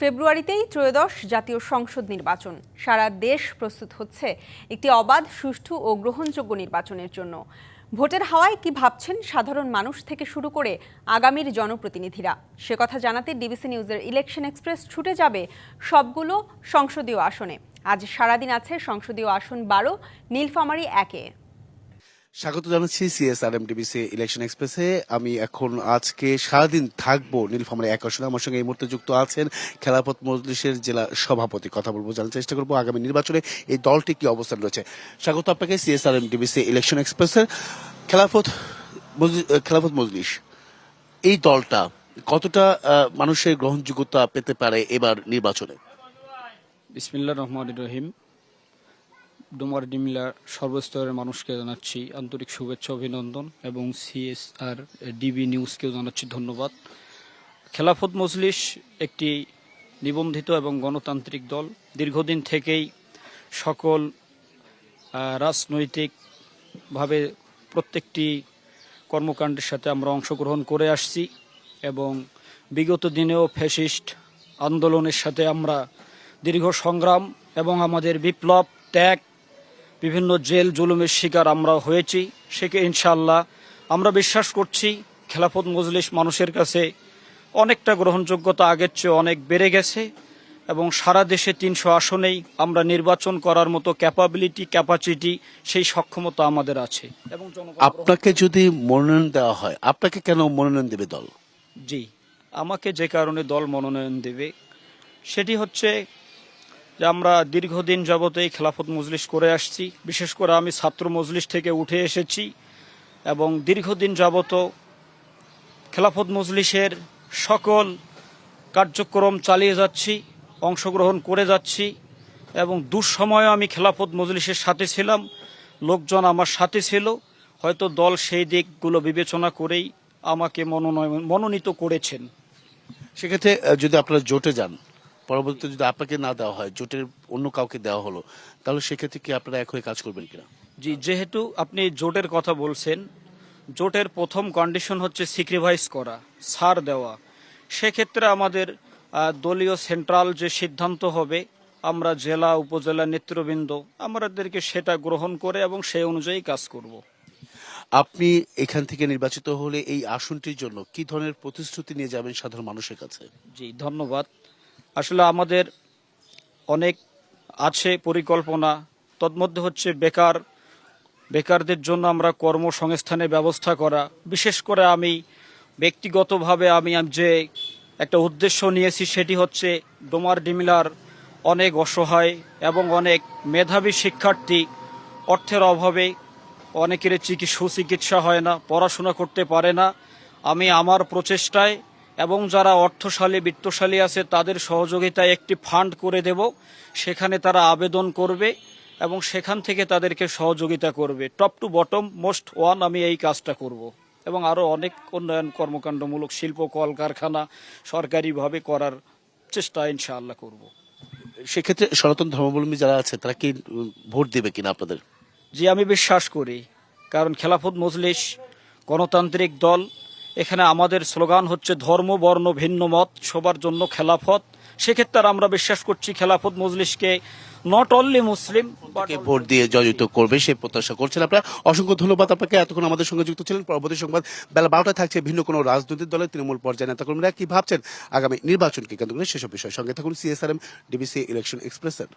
ফেব্রুয়ারিতেই ত্রয়োদশ জাতীয় সংসদ নির্বাচন। সারা দেশ প্রস্তুত হচ্ছে একটি অবাধ, সুষ্ঠু ও গ্রহণযোগ্য নির্বাচনের জন্য। ভোটের হাওয়ায় কি ভাবছেন সাধারণ মানুষ থেকে শুরু করে আগামীর জনপ্রতিনিধিরা? সে কথা জানাতে ডিবিসি নিউজের ইলেকশন এক্সপ্রেস ছুটে যাবে সবগুলো সংসদীয় আসনে। আজ সারাদিন আছে সংসদীয় আসন বারো, নীলফামারী একে। স্বাগত জানাচ্ছি সিএসআরএম ডিবিসি ইলেকশন এক্সপ্রেসে আমি এখন আজকে সারাদিন থাকব নীলফামারী এক আসনে। আমার সঙ্গে এই মুহূর্তে যুক্ত আছেন খেলাপথ মজলিসের জেলা সভাপতি। কথা বলব, জানার চেষ্টা করব আগামী নির্বাচনে এই দলটি কি অবস্থান রয়েছে। স্বাগত আপনাকে সিএসআরএম ডিবিসি ইলেকশন এক্সপ্রেসের খেলাফত খেলাফত মজলিস, এই দলটা কতটা মানুষের গ্রহণযোগ্যতা পেতে পারে এবার নির্বাচনে? বিসমিল্লা রহমান রহিম। ডোমার ডিমিলার সর্বস্তরের মানুষকে জানাচ্ছি আন্তরিক শুভেচ্ছা, অভিনন্দন এবং সিএসআর ডিবি নিউজকেও জানাচ্ছি ধন্যবাদ। খেলাফত মজলিস একটি নিবন্ধিত এবং গণতান্ত্রিক দল। দীর্ঘদিন থেকেই সকল রাজনৈতিকভাবে প্রত্যেকটি কর্মকাণ্ডের সাথে আমরা অংশগ্রহণ করে আসছি এবং বিগত দিনেও ফ্যাসিস্ট আন্দোলনের সাথে আমরা দীর্ঘ সংগ্রাম এবং আমাদের বিপ্লব, ত্যাগ বিভিন্ন জেল জুলুমের শিকার আমরা হয়েছি। সেকে ইনশাল্লাহ আমরা বিশ্বাস করছি খেলাফত মজলিস মানুষের কাছে অনেকটা গ্রহণযোগ্যতা আগের চেয়ে অনেক বেড়ে গেছে এবং সারা দেশে তিনশো আসনেই আমরা নির্বাচন করার মতো ক্যাপাবিলিটি ক্যাপাসিটি সেই সক্ষমতা আমাদের আছে। এবং আপনাকে যদি মনোনয়ন দেওয়া হয় আপনাকে কেন মনোনয়ন দেবে দল? জি আমাকে যে কারণে দল মনোনয়ন দেবে সেটি হচ্ছে যে আমরা দীর্ঘদিন যাবতেই খেলাফত মজলিস করে আসছি। বিশেষ করে আমি ছাত্র মজলিস থেকে উঠে এসেছি এবং দীর্ঘদিন যাবত খেলাফত মজলিসের সকল কার্যক্রম চালিয়ে যাচ্ছি, অংশগ্রহণ করে যাচ্ছি এবং দুঃসময়ে আমি খেলাফত মজলিসের সাথে ছিলাম, লোকজন আমার সাথে ছিল। হয়তো দল সেই দিকগুলো বিবেচনা করেই আমাকে মনোনয়ন মনোনীত করেছেন। সেক্ষেত্রে যদি আপনারা জোটে যান পরবর্তীতে যদি আপনাকে না দেওয়া হয় জোটের অন্য কাউকে দেওয়া হলো তাহলে সেক্ষেত্রে কি আপনারা এক হয়ে কাজ করবেন কিনা? জি যেহেতু আপনি জোটের কথা বলছেন জোটের প্রথম কন্ডিশন হচ্ছে সিক্রিফাইস করা ছাড় দেওয়া। সেক্ষেত্রে আমাদের দলীয় সেন্ট্রাল যে সিদ্ধান্ত হবে আমরা জেলা উপজেলা নেতৃবৃন্দ আমাদেরকে সেটা গ্রহণ করে এবং সেই অনুযায়ী কাজ করব। আপনি এখান থেকে নির্বাচিত হলে এই আসনটির জন্য কি ধরনের প্রতিশ্রুতি নিয়ে যাবেন সাধারণ মানুষের কাছে? জি ধন্যবাদ। আসলে আমাদের অনেক আছে পরিকল্পনা। তন্মধ্যে হচ্ছে বেকার, বেকারদের জন্য আমরা কর্মসংস্থানের ব্যবস্থা করা। বিশেষ করে আমি ব্যক্তিগতভাবে আমি যে একটা উদ্দেশ্য নিয়েছি সেটি হচ্ছে ডোমার ডিমিলার অনেক অসহায় এবং অনেক মেধাবী শিক্ষার্থী অর্থের অভাবে অনেকের চিকি- সুচিকিৎসা হয় না, পড়াশোনা করতে পারে না। আমি আমার প্রচেষ্টায় এবং যারা অর্থশালী বিত্তশালী আছে তাদের সহযোগিতায় একটি ফান্ড করে দেব। সেখানে তারা আবেদন করবে এবং সেখান থেকে তাদেরকে সহযোগিতা করবে। Top to bottom most one আমি এই কাজটা করব। এবং আরও অনেক উন্নয়ন কর্মকাণ্ডমূলক শিল্প কলকারখানা সরকারিভাবে করার চেষ্টা ইনশাআল্লাহ করব। সেক্ষেত্রে সনাতন ধর্মাবলম্বী যারা আছে তারা কি ভোট দেবে কিনা আপনাদের? জি আমি বিশ্বাস করি। কারণ খেলাফত মজলিস গণতান্ত্রিক দল এখানে আমাদের স্লোগান হচ্ছে ধর্ম বর্ণ ভিন্ন মত সবার জন্য খেলাফত। সেক্ষেত্রে আমরা বিশ্বাস করছি খেলাফত মজলিসকে নট অনলি মুসলিম ভোট দিয়ে জয়যুক্ত করবে সে প্রত্যাশা করছেন আপনারা। অসংখ্য ধন্যবাদ আপনাকে এতক্ষণ আমাদের সঙ্গে যুক্ত ছিলেন। পরবর্তী সংবাদ বেলা বারোটায় থাকছে ভিন্ন কোনো রাজনৈতিক দলের তৃণমূল পর্যায়ে নেতাকর্মীরা। কি ভাবছেন? আগামী নির্বাচনকে কেন্দ্র করে সেসব বিষয় সঙ্গে থাকুন। সিএসআরএম ডিবিসি ইলেকশন এক্সপ্রেসের